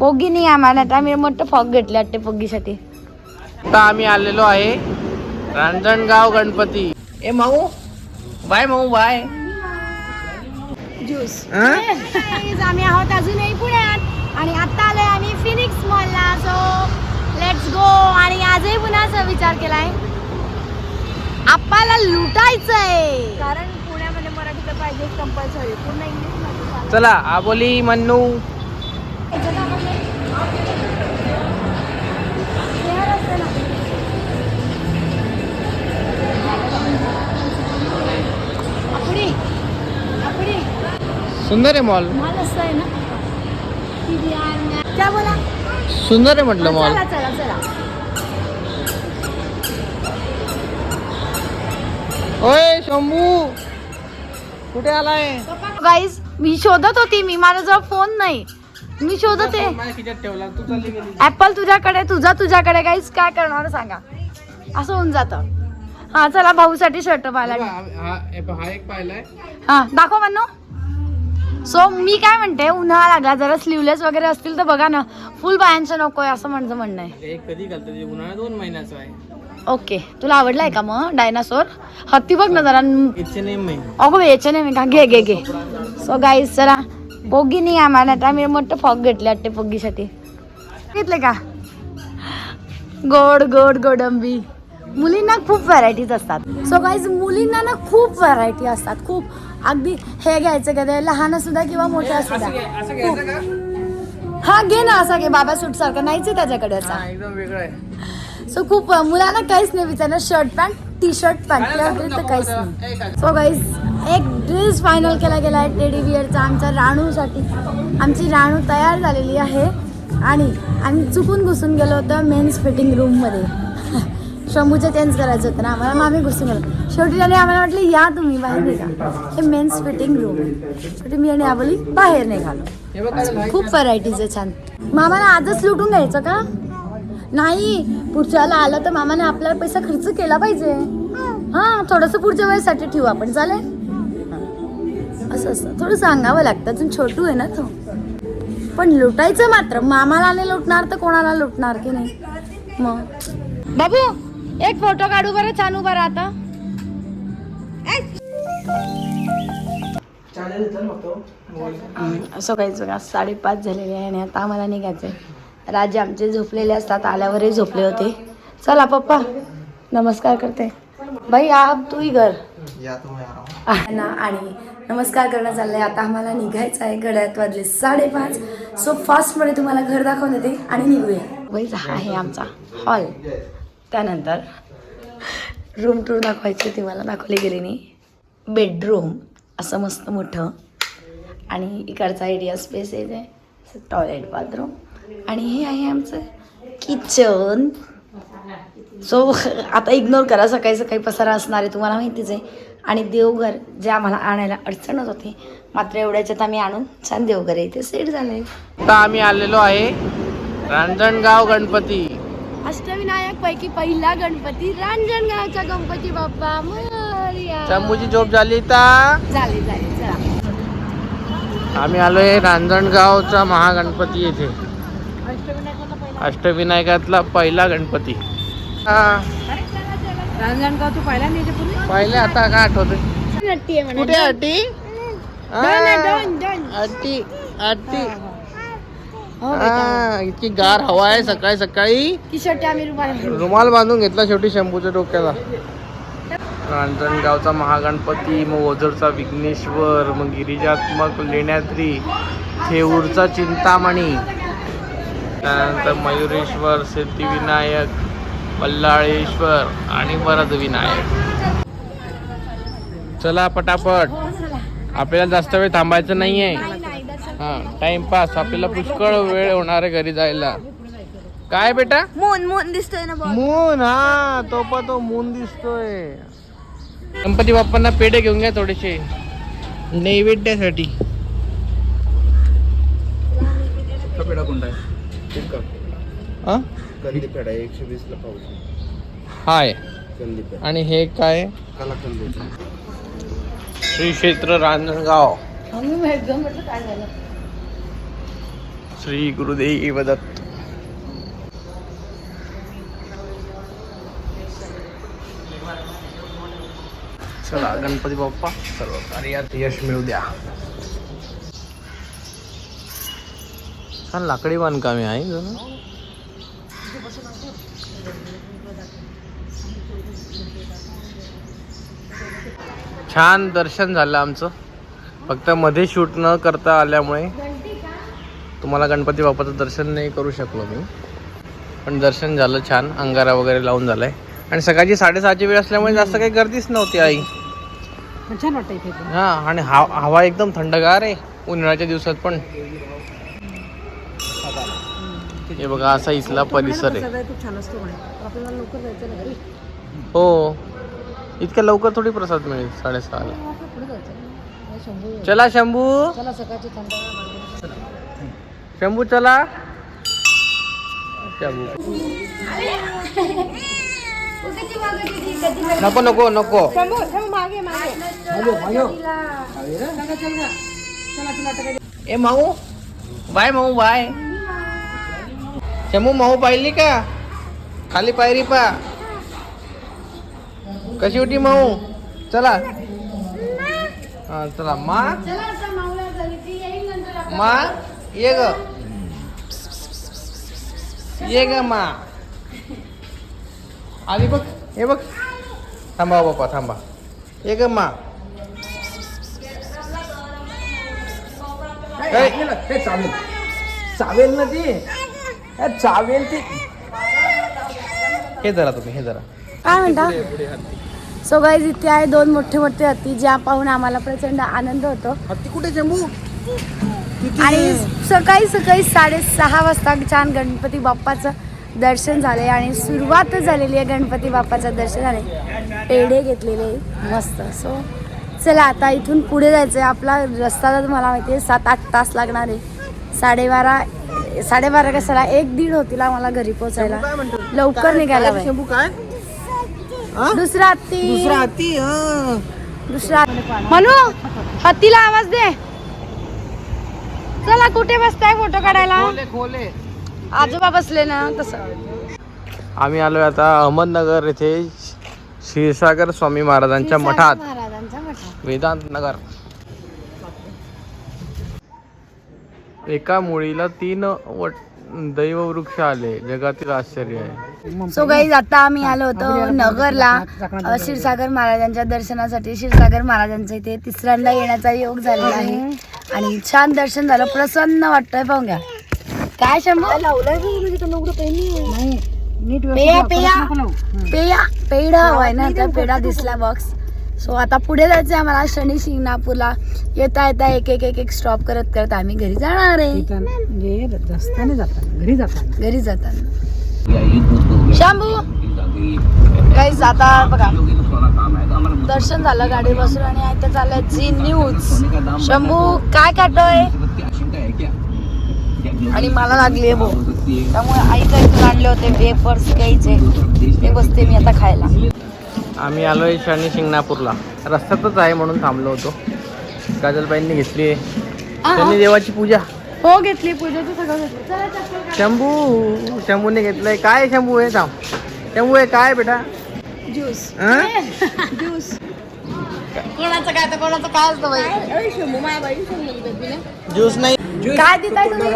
पोगी नाही आम्हाला. आता आम्ही मोठं फॉग घेतले वाटते पोगीसाठी. आता आम्ही आलेलो आहे रांजणगाव गणपती. ए माऊ. बाय माऊ बाय. ज्यूस? आम्ही आहोत अजूनही पुण्यात. आणि आता आलोय आम्ही फिनिक्स मॉलला सो लेट्स गो आणि आजही पुन्हा असा विचार केलाय. आपल्याला लुटायचंय. कारण पुण्यामध्ये मराठी तर पाहिजे कंपल्सरी पूर्ण इंग्लिश चला. आबोली मन्नू. सुंदर आहे मॉल सुंदर आहे म्हटलं मॉल ओय शंभू. कुठे आलाय? गाईज मी शोधत होती मी माझ्याजवळ फोन नाही. मी शोधत आहे. ऍपल तुझ्याकडे तुझा तुझ्याकडे गाईज काय करणार सांगा. असं होऊन जातं. हा चला भाऊसाठी शर्ट पाहायला. हा दाखव म्हणू सो मी काय म्हणते उन्हाळा लागला जरा स्लीवलेस वगैरे असतील तर बघा ना फुल बायांचं नकोय असं माझं म्हणणं आहे. कधी घालतो? ते उन्हाळा दोन महिन्याचा आहे. ओके तुला आवडलाय का मग डायनासोर हत्ती बघ ना जरा. अगो याचे नाही मी का? घे घे घे. सो गाईज चला. पोगी नाही आम्हाला आता आम्ही मोठं फॉग घेतले वाटते पोगीसाठी. घेतले का? गोड गोड गोडंबी. मुलींना खूप व्हरायटीज असतात. सो गाईज मुलींना ना खूप व्हरायटी असतात. खूप. अगदी हे घ्यायचं का ते लहान असू द्या किंवा मोठे असू द्या. असं घ्यायचं का? हा घे ना असा घे. बाबा सूट सारखं नाहीच आहे त्याच्याकडे असा. हा एकदम वेगळं आहे. सो खूप मुलांना काहीच नाही विचारलं shirt pant T shirt pant या व्यतिरिक्त काहीच नाही. सो गाईज एक ड्रेस फायनल केला गेला आहे टेडी बिअरचा आमच्या राणूसाठी. आमची राणू तयार झालेली आहे. आणि आम्ही चुकून घुसून गेलो होतो मेन्स फिटिंग रूममध्ये शंभूचं चेंज करायचं होतं ना आम्हाला. मग आम्ही घुसून गेलो. शेवटी त्याने आम्हाला म्हटलं या तुम्ही बाहेर निघा. हे मेन्स फिटिंग रूम शेवटी मी आणि आबोली बाहेर निघालो. खूप व्हरायटीज आहे छान. मामाला आजच लुटून घ्यायचं का? नाही पुढच्याला आलं तर मामाने आपल्याला पैसा खर्च केला पाहिजे. हा थोडस पुढच्या वेळेसाठी ठेवू आपण चालेल? असं असतं थोडं सांगावं लागतं अजून छोटू आहे ना तो. पण लुटायचं मात्र मामाला नाही लुटणार तर कोणाला लुटणार की नाही? मग. बाबू एक फोटो काढू बरं छान उभा राहता. असं काहीच बघा साडेपाच झालेले आहे आणि आता आम्हाला निघायचं आहे राजे आमचे झोपलेले असतात आल्यावरही झोपले होते. चला पप्पा. नमस्कार करते. भाई आप तू ही घर ना आणि नमस्कार करणं चाललंय. आता आम्हाला निघायचं आहे. घड्यात वाजले साडेपाच. सो फास्टमध्ये तुम्हाला घर दाखवून देते आणि निघूया. वैज हा आहे आमचा हॉल. त्यानंतर रूम टूर दाखवायची ती मला दाखवली गेली नाही बेडरूम असं मस्त मोठं. आणि इकडचा एरिया स्पेस आहे. ते टॉयलेट बाथरूम आणि हे आहे आमचं किचन सो आता इग्नोर करा सकाळी सकाळी पसारा असणार आहे तुम्हाला माहितीच आहे. आणि देवघर जे आम्हाला आणायला अडचणच होती मात्र एवढ्याच्यात आम्ही आणून छान देवघर आहे इथे सेट झालंय. आता आम्ही आलेलो आहे रांजणगाव गणपती. अष्टविनायक पैकी पहिला गणपती रांजणगावचा गणपती बाप्पा. मोरया. शंभूची झोप झाली तर झाले झाले चला. आम्ही आलोय रांजणगावचा महागणपती येथे. अष्टविनायकातला पहिला गणपती. हा. पाहिला आता काय आठवते नट्टी आहे म्हणा. कुठे अटी. अटी अटी इतकी गार हवा आहे सकाळी सकाळी. ती शर्ट आम्ही रुमाल रुमाल बांधून घेतला शेवटी शंभूच्या डोक्याला. रांजणगावचा महागणपती मग ओझरचा विघ्नेश्वर मग गिरिजात्मक लेण्याद्री थेऊरचा चिंतामणी. त्यानंतर मयुरेश्वर सिद्धिविनायक बल्लाळेश्वर आणि वरद विनायक. चला पटापट. आपल्याला जास्त वेळ थांबायचं नाहीये. हा टाइमपास आपल्याला पुष्कळ वेळ होणार आहे घरी जायला. काय बेटा? मून मून दिसतोय ना मून हा तो पण तो मून दिसतोय. गणपती बाप्पांना पेढे घेऊन घ्या थोडेसे. नैवेद्यासाठी पेढा कोणता आहे हा? कंदी पेढा आहे एकशे वीस ला पाऊस. हाय. कंदी पेढा आणि हे काय? कलाकंदी श्री क्षेत्र रांजणगाव. आम्ही एकदम म्हटलं काय झालं? श्री गुरुदेव दत्त. चला गणपती बाप्पा सर्व कार्यात यश मिळू द्या. छान लाकडी बांधकामे आहे जणू. छान दर्शन झालं आमचं. फक्त मध्ये शूट न करता आल्यामुळे तुम्हाला गणपती बाप्पाचं दर्शन नाही करू शकलो मी. पण दर्शन झालं छान अंगारा वगैरे लावून झालंय. आणि सकाळची साडेसहाची वेळ असल्यामुळे जास्त काही गर्दीच नव्हती आई. छान वाटतं हा आणि हवा हवा एकदम थंडगार आहे उन्हाळ्याच्या दिवसात पण. हे बघा असा इथला परिसर आहे. हो. इतक्या लवकर थोडी प्रसाद मिळेल साडेसहाला चला शंभू. चला सकाळची थंड शंभू चला. शंभू. नको नको नको. ए माऊ. बाय माऊ बाय. शंभू माऊ पाहिली का? खाली पायरी पा. कशी होती माऊ? चला. हा चला. मा? मा? ये ग. ये ग मा. आली बघ. हे बघ. थांबा बाप्पा थांबा. ये ग मा. चावेल. ना ती. चावेल ती. हे जरा तुम्ही हे जरा. काय म्हणता? सो गाईज इथे आहे दोन मोठे मोठे हत्ती ज्या पाहून आम्हाला प्रचंड आनंद होतो. हत्ती कुठे शंभू आणि सकाळी सकाळी साडेसहा वाजता छान गणपती बाप्पाचं दर्शन झाले आणि सुरुवात झालेली आहे गणपती बाप्पाचं दर्शन झाले पेढे घेतलेले मस्त. सो चला आता इथून पुढे जायचं आहे आपला रस्ता तर मला माहिती आहे सात आठ तास लागणार आहे. साडेबारा साडेबारा कशाला? एक दीड होतील आम्हाला घरी पोचायला लवकर निघायला पाहिजे. दुसरा हत्ती दुसरा हत्ती हा. दुसरा म्हणू हत्तीला आवाज दे. चला कुठे बसताय फोटो काढायला? खोले खोले. आजोबा बसले ना तसं. आम्ही आलोय आता अहमदनगर येथे क्षीरसागर स्वामी महाराजांच्या मठात. महाराजांच्या मठात. वेदांत नगर एका मुळीला तीन वट दैववृक्ष आले. जगातील आश्चर्य आहे. सो गाईज आता आम्ही आलो होतो नगरला अ, क्षीरसागर महाराजांच्या दर्शनासाठी. क्षीरसागर महाराजांच्या इथे तिसऱ्यांदा येण्याचा योग झालेला आहे. आणि छान दर्शन झालं. प्रसन्न वाटतंय पाहून घ्या. काय शंभू? पेया पेया. पेया पेढा. हवाय ना तर पेढा दिसला बॉक्स सो आता पुढे जायचं आम्हाला शनी शिंगणापूरला. येता येता एक एक एक एक स्टॉप करत करत आम्ही घरी जाणार आहे. म्हणजे रस्त्याने जातात घरी जातात घरी जाताना. शांभू काही आता बघा. दर्शन झालं गाडी बसून आणि आता चाललंय झी न्यूज शंभू काय काटोय आणि मला लागली आहे भूक. त्यामुळे आईच्या इथून आणले होते वेफर्स घ्यायचे. ते बसते मी आता खायला. आम्ही आलोय शनी शिंगणापूरला. रस्त्यातच आहे म्हणून थांबलो होतो. काजलबाईंनी घेतली आ, शनी देवाची पूजा. हो घेतली पूजेचं सगळं घेतलं. शंभू शंभूने घेतलंय. काय शंभू आहे थांब. शंभू आहे काय बेटा? ज्यूस. हा? ज्यूस. कोणाचं काय तर कोणाचं काय असतं बाई? ज्यूस नाही. काय देताय तुम्ही?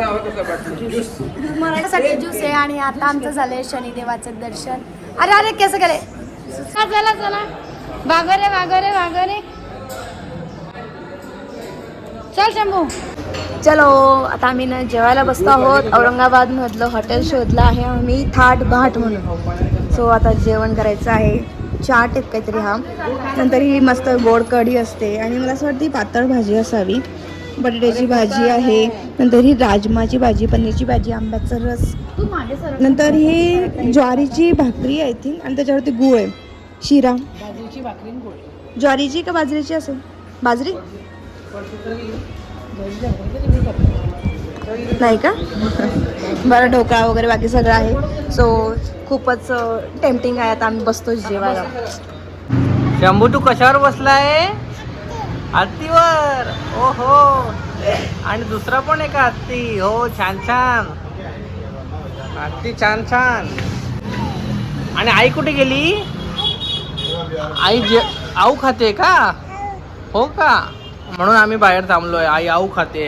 मराठीसाठी ज्यूस. आहे आणि आता आमचं झालंय शनिदेवाचं दर्शन. अरे अरे कसं करे चला चला. वागरे वागरे वागरे चल शंभू. चलो आता आम्ही ना जेवायला बसतो आहोत. औरंगाबाद मधलं हॉटेल शोधलं आहे. आम्ही थाट भाट म्हणून. सो आता जेवण करायचं आहे. चाट आहेत काहीतरी हा. नंतर ही मस्त गोड कढी असते. आणि मला असं वाटतं पातळ भाजी असावी. बटाट्याची भाजी आहे. नंतर ही राजमाची भाजी पनीरची भाजी आंब्याचा रस. नंतर ही ज्वारीची भाकरी आय थिंक आणि त्याच्यावरती गुळ आहे. शिरा. बाजरीची भाकरी आणि ज्वारीची का बाजरीची असेल? बाजरी? नाही का? बरं ढोकळा वगैरे बाकी सगळं आहे. सो खूपच टेम्पटिंग आहे. आता आम्ही बसतो जेवायला. शंभू तू कशावर बसलाय? हत्तीवर. ओहो. आणि दुसरा पण एक हत्ती. हो छान छान. हत्ती छान छान. आणि आई कुठे गेली? आई जे आऊ खाते का? हो का? म्हणून आम्ही बाहेर थांबलोय. आई आऊ खाते.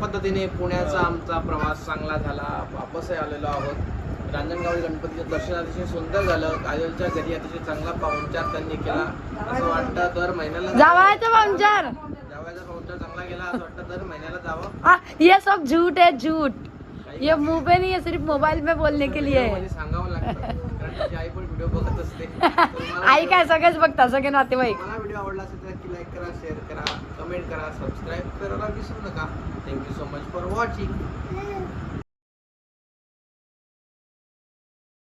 पद्धतीने पुण्याचा आमचा प्रवास चांगला झाला. वापस आलेलो आहोत. रांजणगावडी गणपतीचं दर्शन अतिशय सुंदर झालं. काजलच्या घरी अतिशय चांगला पाहुणचार त्यांनी केला. असं वाटतं दर महिन्याला जावायचं पाहुणचार. जावयाचा पाहुणचार चांगला गेला असं वाटतं दर महिन्याला जावं. हाँ ये सब झूठ है झूठ. ये मुंह पे नहीं है सिर्फ मोबाइल में बोलने के लिए आई काय सगळेच बघता सगळे नातेवाईक. मला व्हिडिओ आवडला असेल तर नक्की लाईक करा शेअर करा कमेंट करा सबस्क्राईब करायला विसरू नका. Thank you so much for watching